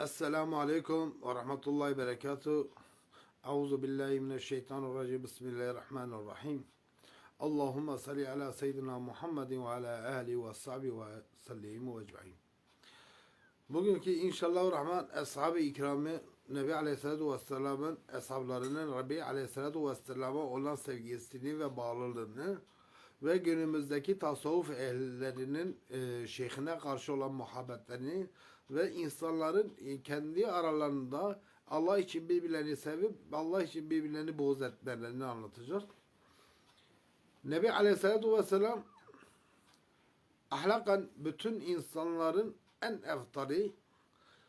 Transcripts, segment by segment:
Esselamu Aleyküm ve Rahmetullahi Berekatuhu. Euzu billahi mineşşeytanirracim. Bismillahirrahmanirrahim. Allahümme salli ala seyyidina Muhammedin ve ala ahli ve sahbihi ve sellimu ecmaîn. Bugünkü inşallah rahman ashab-ı ikramı Nebi Aleyhisselatü Vesselam'ın ashablarının Rabbi Aleyhisselatü Vesselam'a olan sevgisini ve bağlılığını ve günümüzdeki tasavvuf ehlilerinin e, şeyhine karşı olan muhabbetlerini ve insanların e, kendi aralarında Allah için birbirlerini sevip Allah için birbirlerini boğuz etmelerini anlatacak. Nebi Aleyhisselatü Vesselam ahlakan bütün insanların en eftari,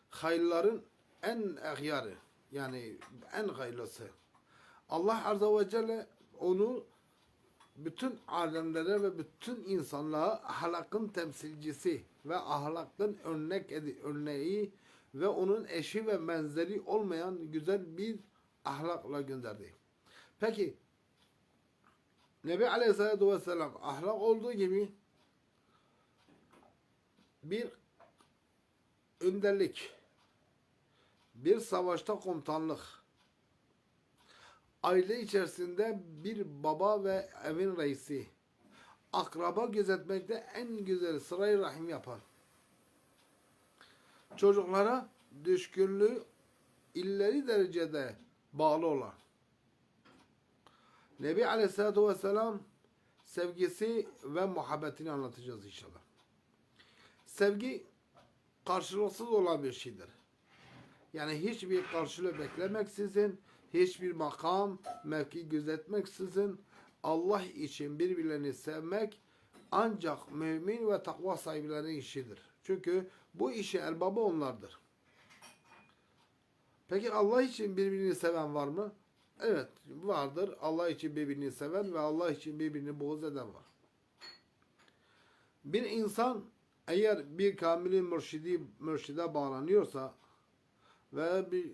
hayırların en ehyarı yani en hayırlısı. Allah Azze ve Celle onu bütün alemlere ve bütün insanlığa ahlakın temsilcisi ve ahlakın örnek örneği ve onun eşi ve benzeri olmayan güzel bir ahlakla gönderdi. Peki Nebi Aleyhisselatü Vesselam ahlak olduğu gibi bir önderlik, bir savaşta komutanlık, aile içerisinde bir baba ve evin reisi, akraba gözetmekte en güzel sırayı rahim yapan, çocuklara düşkünlüğü illeri derecede bağlı olan, Nebi Aleyhisselatü Vesselam sevgisi ve muhabbetini anlatacağız inşallah. Sevgi karşılıksız olan bir şeydir. Yani hiçbir karşılığı beklemeksizin, hiçbir makam, mevki gözetmeksizin Allah için birbirlerini sevmek ancak mümin ve takva sahiplerinin işidir. Çünkü bu işi erbabı onlardır. Peki Allah için birbirini seven var mı? Evet vardır. Allah için birbirini seven ve Allah için birbirini boğuz eden var. Bir insan eğer bir kamili mürşidi, mürşide bağlanıyorsa ve bir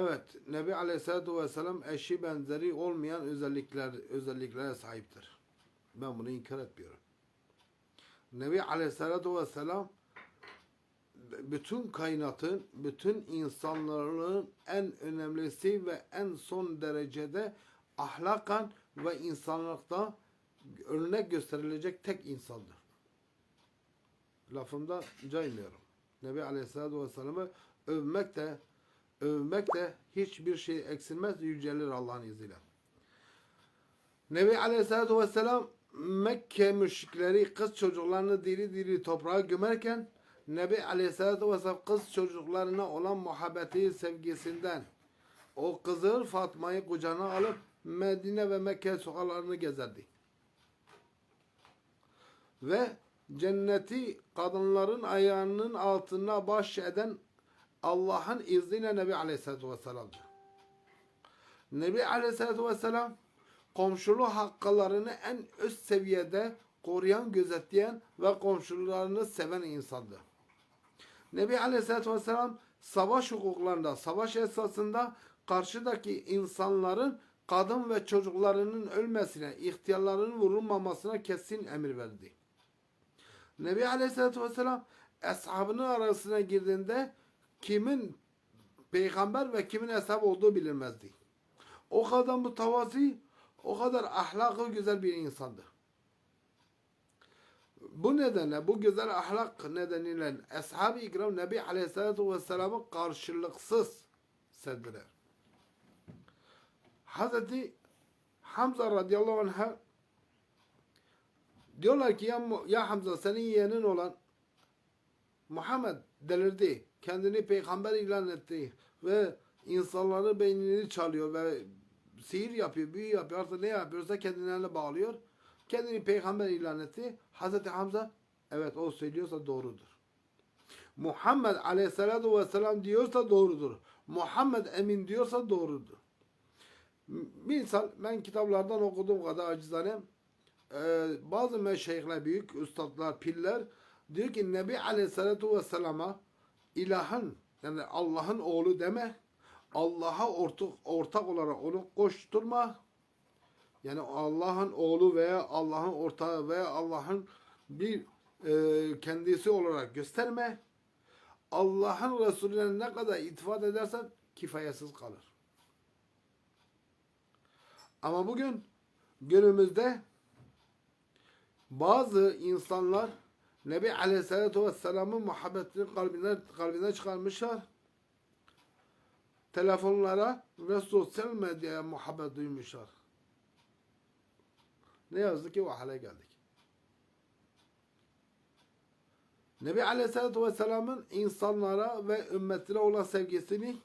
Evet, Nebi Aleyhisselatü Vesselam eşi benzeri olmayan özellikler özelliklere sahiptir. Ben bunu inkar etmiyorum. Nebi Aleyhisselatü Vesselam bütün kainatın, bütün insanların en önemlisi ve en son derecede ahlakan ve insanlıkta örnek gösterilecek tek insandır. Lafımda caymıyorum. Nebi Aleyhisselatü Vesselam'ı övmek de övmek de hiçbir şey eksilmez, yücelir Allah'ın izniyle. Nebi Aleyhisselatü Vesselam Mekke müşrikleri kız çocuklarını diri diri toprağa gömerken Nebi Aleyhisselatü Vesselam kız çocuklarına olan muhabbeti sevgisinden o kızıl Fatma'yı kucağına alıp Medine ve Mekke sokaklarını gezerdi. Ve cenneti kadınların ayağının altına baş eden Allah'ın izniyle Nebi Aleyhisselatü Vesselam'dır. Nebi Aleyhisselatü Vesselam komşulu hakkalarını en üst seviyede koruyan, gözetleyen ve komşularını seven insandı. Nebi Aleyhisselatü Vesselam savaş hukuklarında, savaş esasında karşıdaki insanların kadın ve çocuklarının ölmesine, ihtiyarların vurulmamasına kesin emir verdi. Nebi Aleyhisselatü Vesselam ashabının arasına girdiğinde kimin peygamber ve kimin ashab olduğu bilinmezdi. O kadar mutavazi, o kadar ahlakı güzel bir insandı. Bu nedenle, bu güzel ahlak nedeniyle Ashab-ı İkram Nebi Aleyhisselatü Vesselam'ı karşılıksız sevdiler. Hazreti Hamza radıyallahu anh'a diyorlar ki ya, ya Hamza senin yeğenin olan Muhammed delirdi. Kendini peygamber ilan etti ve insanların beynini çalıyor ve sihir yapıyor, büyü yapıyor. Artık ne yapıyorsa kendilerine bağlıyor. Kendini peygamber ilan etti. Hazreti Hamza evet o söylüyorsa doğrudur. Muhammed aleyhissalatu vesselam diyorsa doğrudur. Muhammed emin diyorsa doğrudur. İnsan ben kitaplardan okuduğum kadar acizane e, bazı meşayihler, büyük üstadlar, piller diyor ki Nebi Aleyhisselatü Vesselam'a ilahın yani Allah'ın oğlu deme Allah'a ortak, ortak olarak onu koşturma yani Allah'ın oğlu veya Allah'ın ortağı veya Allah'ın bir e, kendisi olarak gösterme. Allah'ın Resulüne ne kadar itifat edersen kifayetsiz kalır. Ama bugün günümüzde bazı insanlar Nebi Aleyhisselatü Vesselam'ın muhabbetini kalbinden, kalbinden çıkarmışlar. Telefonlara ve sosyal medyaya muhabbet duymuşlar. Ne yazık ki o hale geldik. Nebi Aleyhisselatü Vesselam'ın insanlara ve ümmetine olan sevgisini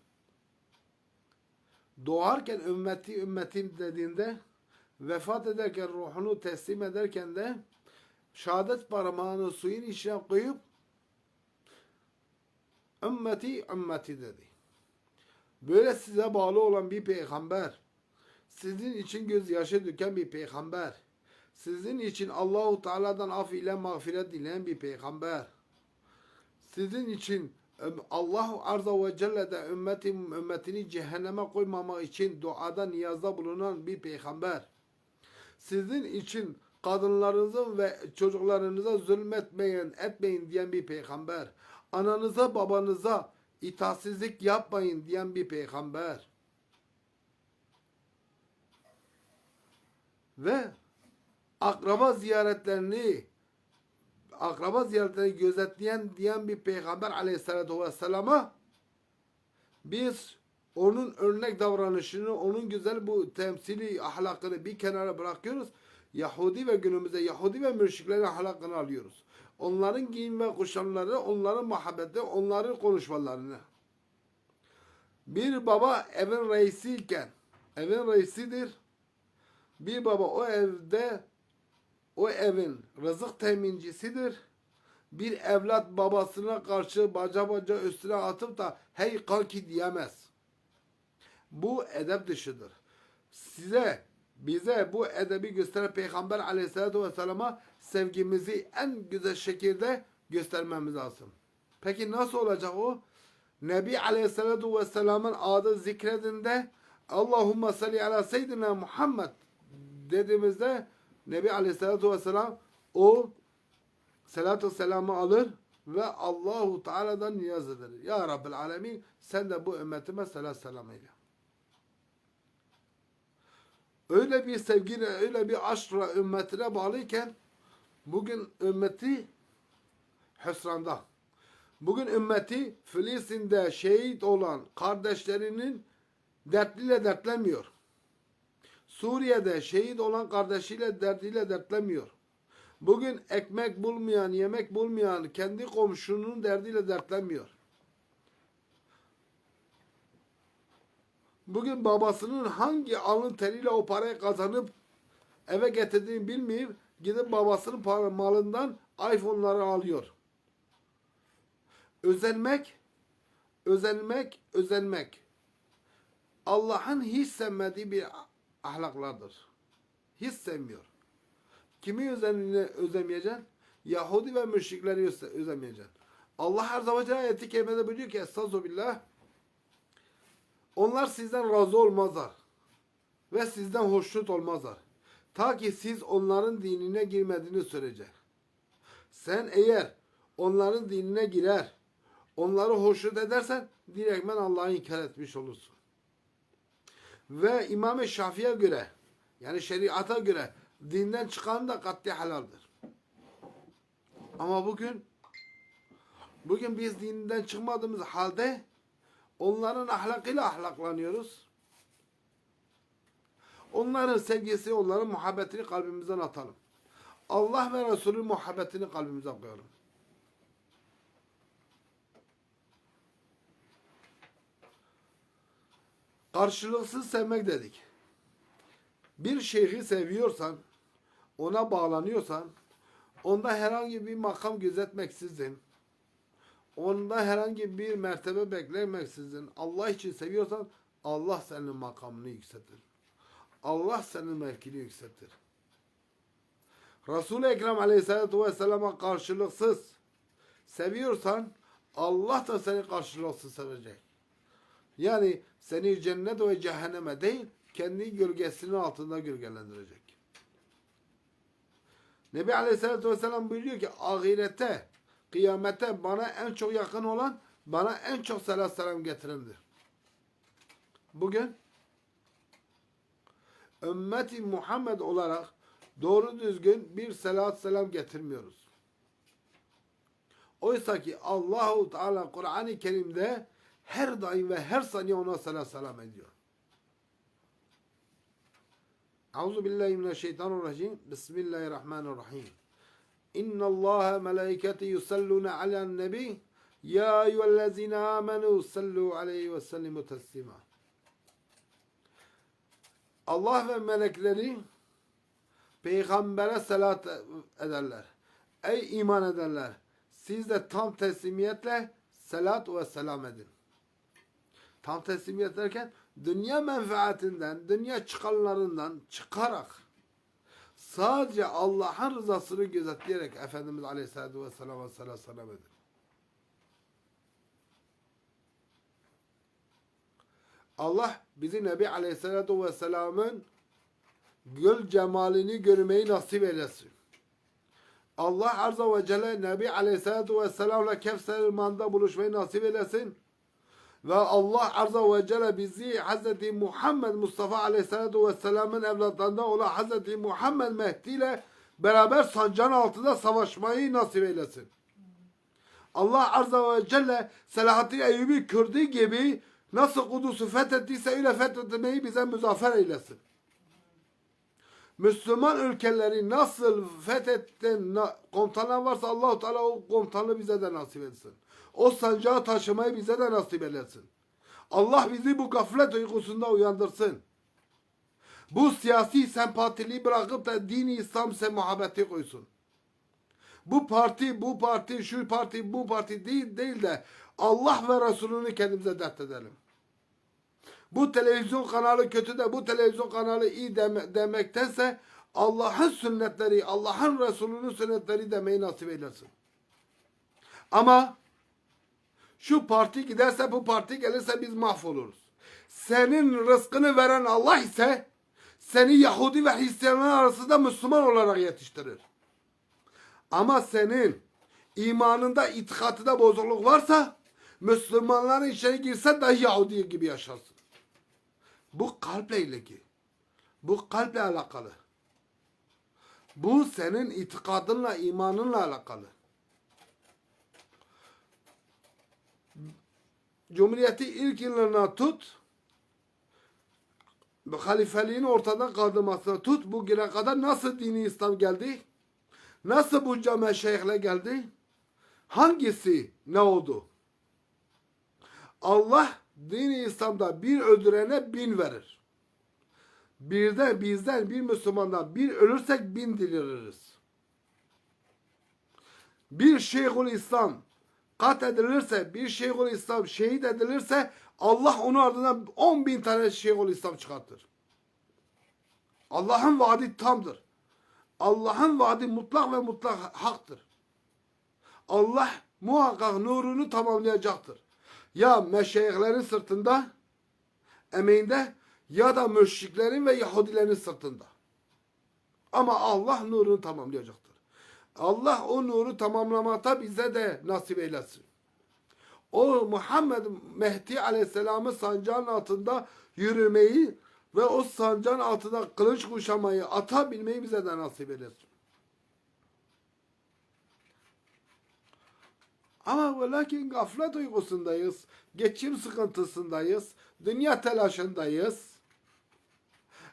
doğarken ümmeti ümmetim dediğinde vefat ederken ruhunu teslim ederken de şehadet parmağını suyun içine koyup ümmeti ümmeti dedi. Böyle size bağlı olan bir peygamber, sizin için gözyaşı döken bir peygamber, sizin için Allahu Teala'dan af ile mağfiret dileyen bir peygamber, sizin için Allah Azze ve Celle de ümmetim, ümmetini cehenneme koymamak için duada niyazda bulunan bir peygamber. Sizin için kadınlarınıza ve çocuklarınıza zulmetmeyin, etmeyin diyen bir peygamber. Ananıza babanıza itaatsizlik yapmayın diyen bir peygamber. Ve akraba ziyaretlerini akraba ziyaretlerini gözetleyen diyen bir peygamber aleyhissalatu vesselama biz onun örnek davranışını, onun güzel bu temsili ahlakını bir kenara bırakıyoruz. Yahudi ve günümüzde Yahudi ve müşriklerin ahlakını alıyoruz. Onların giyim ve kuşamları, onların muhabbeti, onların konuşmalarını. Bir baba evin reisiyken, evin reisidir. Bir baba o evde o evin rızık temincisidir. Bir evlat babasına karşı baca baca üstüne atıp da hey kanki diyemez. Bu edep dışıdır. Size, bize bu edebi gösteren Peygamber aleyhissalatü vesselama sevgimizi en güzel şekilde göstermemiz lazım. Peki nasıl olacak o? Nebi aleyhissalatü vesselamın adı zikredinde Allahümme salli ala seyyidina Muhammed dediğimizde Nebi Aleyhisselatü Vesselam o salatu selamı alır ve Allahu Teala'dan niyaz eder. Ya Rabbil Alemin sen de bu ümmetime salat selam eyle. Öyle bir sevgiyle, öyle bir aşkla ümmetine bağlıyken bugün ümmeti hüsranda. Bugün ümmeti Filistin'de şehit olan kardeşlerinin dertliyle dertlemiyor. Suriye'de şehit olan kardeşiyle derdiyle dertlemiyor. Bugün ekmek bulmayan, yemek bulmayan kendi komşunun derdiyle dertlemiyor. Bugün babasının hangi alın teriyle o parayı kazanıp eve getirdiğini bilmeyip gidip babasının para, malından iPhone'ları alıyor. Özenmek, özenmek, özenmek. Allah'ın hiç sevmediği bir ahlaklardır. Hiç sevmiyor. Kimi özenine özlemeyeceksin? Yahudi ve müşrikleri öze- özlemeyeceksin. Allah her zaman ayeti kerimede buyuruyor ki Estağfirullah onlar sizden razı olmazlar. Ve sizden hoşnut olmazlar. Ta ki siz onların dinine girmediğiniz sürece. Sen eğer onların dinine girer, onları hoşnut edersen direktmen Allah'ı inkar etmiş olursun. Ve İmam-ı Şafii'ye göre yani şeriata göre dinden çıkan da katli halaldir. Ama bugün bugün biz dinden çıkmadığımız halde onların ahlakıyla ahlaklanıyoruz. Onların sevgisi, onların muhabbetini kalbimizden atalım. Allah ve Resulü muhabbetini kalbimize koyalım. Karşılıksız sevmek dedik. Bir şeyhi seviyorsan, ona bağlanıyorsan, onda herhangi bir makam gözetmeksizin, onda herhangi bir mertebe beklemeksizin, Allah için seviyorsan, Allah senin makamını yükseltir. Allah senin mevkini yükseltir. Resul-i Ekrem Aleyhisselatü Vesselam'a karşılıksız seviyorsan, Allah da seni karşılıksız sevecek. Yani seni cennet ve cehenneme değil, kendi gölgesinin altında gölgelendirecek. Nebi Aleyhisselatü Vesselam buyuruyor ki ahirete, kıyamete bana en çok yakın olan bana en çok selat selam getirendir. Bugün ümmeti Muhammed olarak doğru düzgün bir selat selam getirmiyoruz. Oysa ki Allahu Teala Kur'an-ı Kerim'de her daim ve her saniye ona selat selam ediyor. Euzu billahi mineşşeytanirracim. Bismillahirrahmanirrahim. İnna Allah melaiketi yusalluna alen nebi. Ya eyyühellezine amenu sallu aleyhi ve sellimu teslima. Allah ve melekleri peygambere salat ederler. Ey iman edenler! Siz de tam teslimiyetle salat ve selam edin. Tam teslimiyet derken dünya menfaatinden, dünya çıkarlarından çıkarak sadece Allah'ın rızasını gözetleyerek Efendimiz Aleyhisselatü Vesselam'a selam selam edin. Allah bizi Nebi Aleyhisselatü Vesselam'ın gül cemalini görmeyi nasip eylesin. Allah Azze ve Celle Nebi Aleyhisselatü Vesselam'la Kevser Irmağı'nda buluşmayı nasip eylesin. Ve Allah Azze ve Celle bizi Hz. Muhammed Mustafa Aleyhisselatü Vesselam'ın evlatlarından olan Hz. Muhammed Mehdi ile beraber sancağın altında savaşmayı nasip eylesin. Allah Azze ve Celle Selahaddin Eyyubi Kürdü gibi nasıl Kudüs'ü fethettiyse öyle fethetmeyi bize müzaffer eylesin. Müslüman ülkeleri nasıl fethetten komutanlar varsa Allahu Teala o komutanı bize de nasip etsin. O sancağı taşımayı bize de nasip eylesin. Allah bizi bu gaflet uykusunda uyandırsın. Bu siyasi sempatiliği bırakıp da dini İslam se muhabbeti koysun. Bu parti, bu parti, şu parti, bu parti değil, değil de Allah ve Resulünü kendimize dert edelim. Bu televizyon kanalı kötü de bu televizyon kanalı iyi deme, demektense Allah'ın sünnetleri, Allah'ın Resulünün sünnetleri demeyi nasip eylesin. Ama şu parti giderse bu parti gelirse biz mahvoluruz. Senin rızkını veren Allah ise seni Yahudi ve Hristiyanlar arasında Müslüman olarak yetiştirir. Ama senin imanında, itikadında bozukluk varsa Müslümanların içine girse dahi Yahudi gibi yaşarsın. Bu kalple ilgili. Bu kalple alakalı. Bu senin itikadınla, imanınla alakalı. Cumhuriyeti ilk yıllarına tut, halifeliğin ortadan kaldırmasına tut, bugüne kadar nasıl dini İslam geldi? Nasıl bu cami şeyhle geldi? Hangisi ne oldu? Allah dini İslam'da bir öldürene bin verir. Birden bizden bir Müslümandan bir ölürsek bin diriliriz. Bir Şeyhül İslam kat edilirse, bir Şeyhül İslam şehit edilirse Allah onun ardından on bin tane Şeyhül İslam çıkartır. Allah'ın vaadi tamdır. Allah'ın vaadi mutlak ve mutlak haktır. Allah muhakkak nurunu tamamlayacaktır. Ya meşayihlerin sırtında, emeğinde ya da müşriklerin ve Yahudilerin sırtında. Ama Allah nurunu tamamlayacaktır. Allah o nuru tamamlamata bize de nasip eylesin. O Muhammed Mehdi Aleyhisselam'ı sancağın altında yürümeyi ve o sancağın altında kılıç kuşamayı atabilmeyi bize de nasip eylesin. Ama ve lakin gaflet uygusundayız. Geçim sıkıntısındayız. Dünya telaşındayız.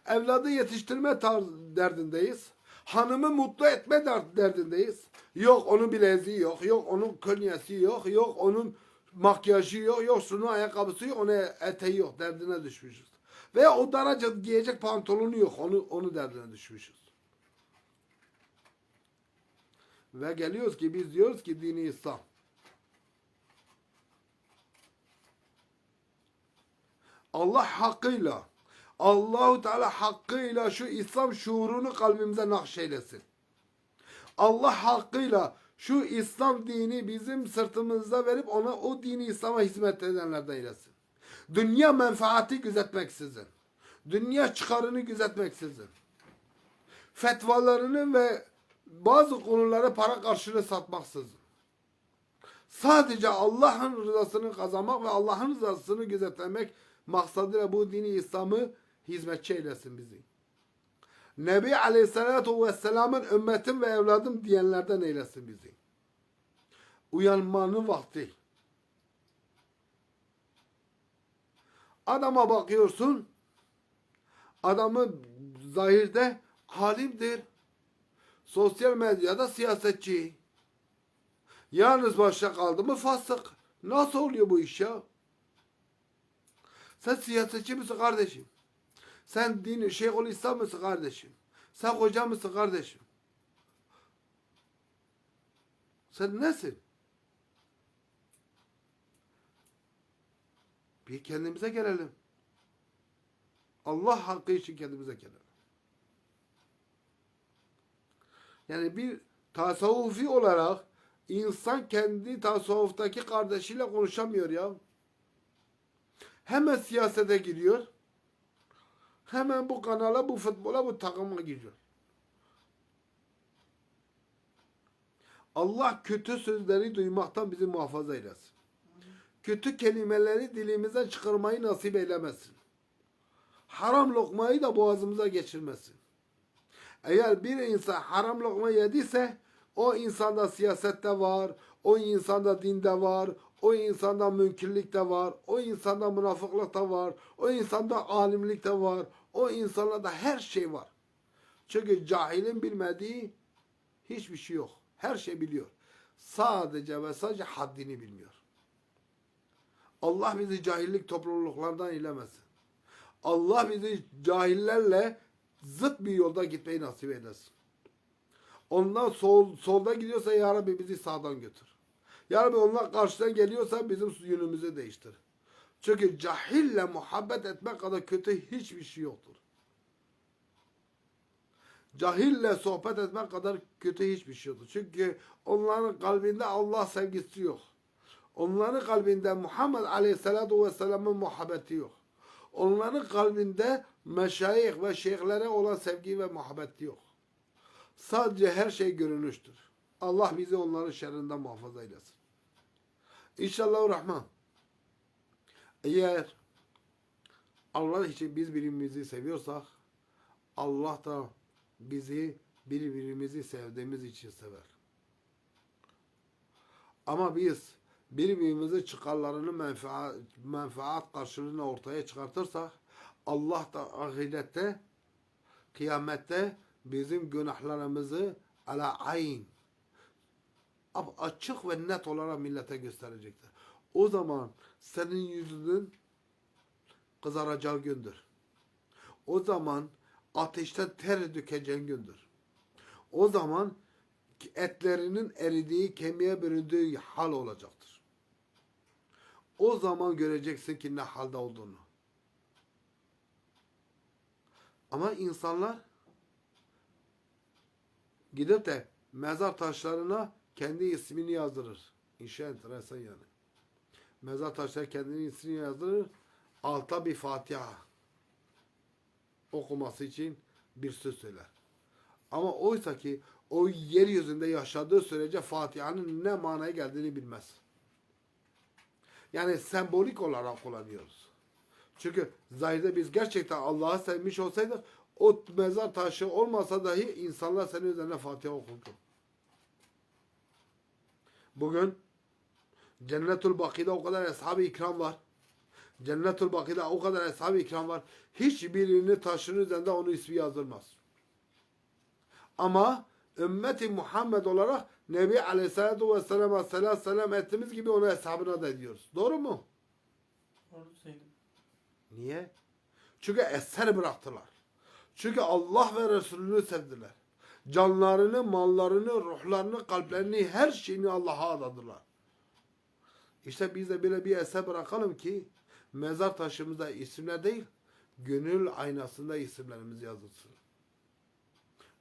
Evladı yetiştirme derdindeyiz. Hanımı mutlu etme derdindeyiz. Yok onun bileziği yok. Yok onun könyesi yok. Yok onun makyajı yok. Yok şunun ayakkabısı yok. Onun eteği yok. Derdine düşmüşüz. Veya o daraca giyecek pantolonu yok. Onu, onu derdine düşmüşüz. Ve geliyoruz ki biz diyoruz ki dini İslam. Allah hakkıyla Allahu Teala hakkıyla şu İslam şuurunu kalbimize nakşeylesin. Allah hakkıyla şu İslam dini bizim sırtımızda verip ona o dini İslam'a hizmet edenlerden eylesin. Dünya menfaati gözetmeksizin, dünya çıkarını gözetmeksizin fetvalarını ve bazı konuları para karşılığı satmaksızın sadece Allah'ın rızasını kazanmak ve Allah'ın rızasını gözetlemek maksadıyla bu dini İslam'ı hizmetçi eylesin bizi. Nebi Aleyhisselatü Vesselam'ın ümmetim ve evladım diyenlerden eylesin bizi. Uyanmanın vakti. Adama bakıyorsun, adamı zahirde halimdir. Sosyal medyada siyasetçi. Yalnız başta kaldı mı fasık. Nasıl oluyor bu iş ya? Sen siyasetçi misin kardeşim? Sen din Şeyhül İslam mısın kardeşim? Sen hoca mısın kardeşim? Sen nesin? Bir kendimize gelelim. Allah hakkı için kendimize gelelim. Yani bir tasavvufi olarak insan kendi tasavvuftaki kardeşiyle konuşamıyor ya. Hemen siyasete giriyor. Hemen bu kanala, bu futbola, bu takıma giriyor. Allah kötü sözleri duymaktan bizi muhafaza eylesin. Kötü kelimeleri dilimizden çıkarmayı nasip eylemesin. Haram lokmayı da boğazımıza geçirmesin. Eğer bir insan haram lokma yediyse o insanda siyasette var, o insanda dinde var, o insanda münkirlik var, o insanda münafıklık var, o insanda alimlik de var, o insanda her şey var. Çünkü cahilin bilmediği hiçbir şey yok. Her şey biliyor. Sadece ve sadece haddini bilmiyor. Allah bizi cahillik topluluklardan eylemesin. Allah bizi cahillerle zıt bir yolda gitmeyi nasip eylesin. Ondan sol, solda gidiyorsa Ya Rabbi bizi sağdan götür. Ya Rabbi onlar karşıdan geliyorsa bizim yönümüzü değiştir. Çünkü cahille muhabbet etmek kadar kötü hiçbir şey yoktur. Cahille sohbet etmek kadar kötü hiçbir şey yoktur. Çünkü onların kalbinde Allah sevgisi yok. Onların kalbinde Muhammed Aleyhisselatü Vesselam'ın muhabbeti yok. Onların kalbinde meşayih ve şeyhlere olan sevgi ve muhabbeti yok. Sadece her şey görünüştür. Allah bizi onların şerrinden muhafaza eylesin. İnşallah Rahman. Eğer Allah için biz birbirimizi seviyorsak Allah da bizi birbirimizi sevdiğimiz için sever. Ama biz birbirimizi çıkarlarını menfaat, menfaat karşılığını ortaya çıkartırsak Allah da ahirette kıyamette bizim günahlarımızı ala ayn açık ve net olarak millete gösterecektir. O zaman senin yüzünün kızaracağı gündür. O zaman ateşten ter dökeceğin gündür. O zaman etlerinin eridiği, kemiğe büründüğü hal olacaktır. O zaman göreceksin ki ne halde olduğunu. Ama insanlar gidip de mezar taşlarına kendi ismini yazdırır. İşe enteresan yani. Mezar taşları kendinin ismini yazdırır. Alta bir Fatiha okuması için bir söz söyler. Ama oysa ki o yeryüzünde yaşadığı sürece Fatiha'nın ne manaya geldiğini bilmez. Yani sembolik olarak kullanıyoruz. Çünkü zahirde biz gerçekten Allah'ı sevmiş olsaydık o mezar taşı olmasa dahi insanlar senin üzerine Fatiha okurdu. Bugün Cennetul Baki'de o kadar ashab-ı ikram var. Cennetul Baki'de o kadar ashab-ı ikram var. Hiçbirini taşın üzerinde onun ismi yazılmaz. Ama ümmeti Muhammed olarak Nebi Aleyhisselatü Vesselam'a selam selam ettiğimiz gibi onu hesabına da ediyoruz. Doğru mu? Doğru söyledin. Niye? Çünkü eser bıraktılar. Çünkü Allah ve Resulünü sevdiler. Canlarını, mallarını, ruhlarını, kalplerini, her şeyini Allah'a adadılar. İşte biz de böyle bir eser bırakalım ki mezar taşımızda isimler değil, gönül aynasında isimlerimiz yazılsın.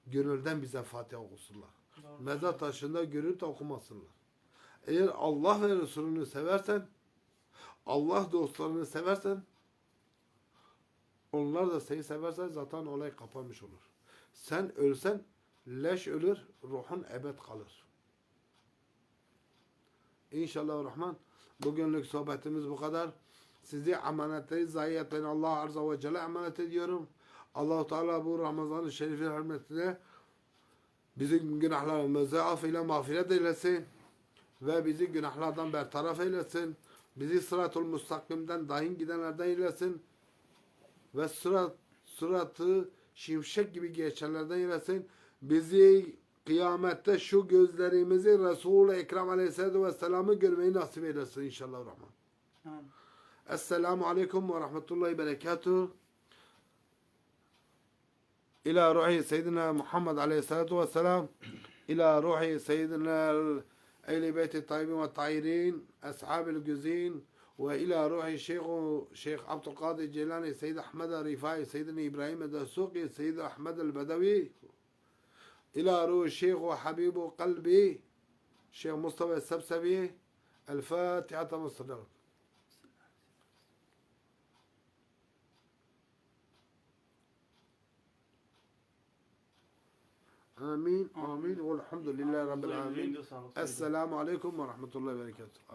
Gönülden bize Fatiha okusunlar. Doğru. Mezar taşında görüp de okumasınlar. Eğer Allah ve Resulünü seversen, Allah dostlarını seversen, Onlar da seni severse zaten olay kapanmış olur. Sen ölsen leş ölür, ruhun ebed kalır. İnşallah Rahman bugünlük sohbetimiz bu kadar. Sizi amanetleri zayi etmeyin Allah Azze ve Celle emanet ediyorum. Allahu Teala bu Ramazan-ı Şerif'in hürmetine bizim günahlarımızı af ile mağfiret eylesin ve bizi günahlardan bertaraf eylesin. Bizi sıratul müstakimden dahin gidenlerden eylesin ve sırat sıratı şimşek gibi geçenlerden eylesin. Bizi kıyamette şu gözlerimizi Resul-i Ekrem Aleyhisselatü Vesselam'ı görmeyi nasip eylesin inşallah Rahman. Amin. Esselamu Aleyküm ve Rahmetullahi Berekatuhu. إلى روح سيدنا محمد عليه الصلاة والسلام إلى روح سيدنا أهل بيت الطيبين والطاهرين أصحاب الجزين وإلى روح الشيخ شيخ عبد القادر الجيلاني سيد أحمد الرفاعي سيدنا إبراهيم الدسوقي سيد أحمد البدوي إلى روح الشيخ وحبيب قلبي شيخ مصطفى السبسبي الفاتحة مصدر آمين آمين والحمد لله رب العالمين elinde sağlık. Esselamu Aleyküm ve Rahmetullahi ve Berekatuhu.